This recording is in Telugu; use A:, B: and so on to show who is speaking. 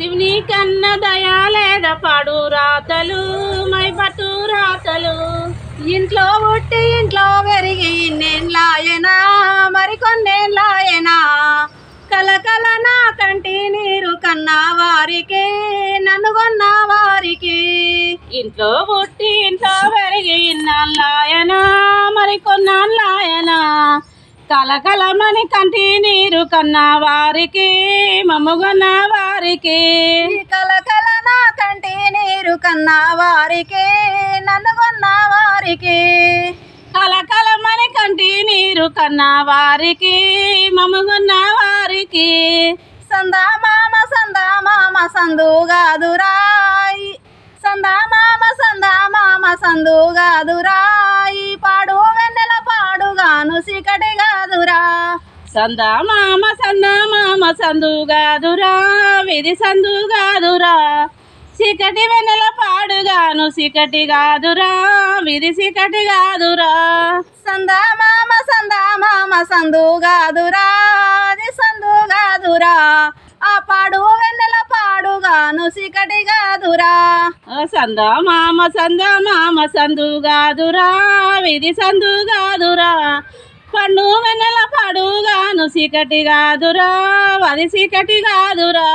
A: శివుని కన్న దయాలేద పాడు రాతలు మై పట్టు రాతలు.
B: ఇంట్లో పుట్టి ఇంట్లో పెరిగి ఇన్నేళ్ళాయనా మరికొన్నేళ్ళాయనా కలకల నా కంటి నీరు కన్నా వారికి నన్ను కొన్న వారికి.
A: ఇంట్లో పుట్టి ఇంట్లో పెరిగి ఇన్నాళ్ళాయనా మరి కలకలమని కంటి నీరు కన్నా వారికి మమ్ముగన్న వారికి.
B: కలకల నా కంటి నీరు కన్నా వారికి నన్ను కొన్న వారికి.
A: కలకలమని కంటి నీరు కన్నా వారికి మమ్ముగన్న వారికి.
B: సందా మామ సందా మామ సందుగాదురాయి సందా మామ సందా మామ సందుగాదురాయి పాడు వెన్నెల పాడుగాను సికటి గాదురా.
A: సందా మామ సందా మామ సందుగాదురా విధి సందుగాదురా. చీకటి వెన్నెల పాడుగాను చీకటి గాదురా విధి చీకటి గాదురా.
B: సందా మామ సందా మామ సందుగాదురా అది సందుగాదురా. ఆ పాడు వెన్నెల పాడుగాను చీకటి గాదురా.
A: ఆ సందా మామ సందా మామ సందుగాదురా విధి సందుగాదురా. పండు వెన్నెల పాడుగాను సికటి కాదురా అది సికటి కాదురా.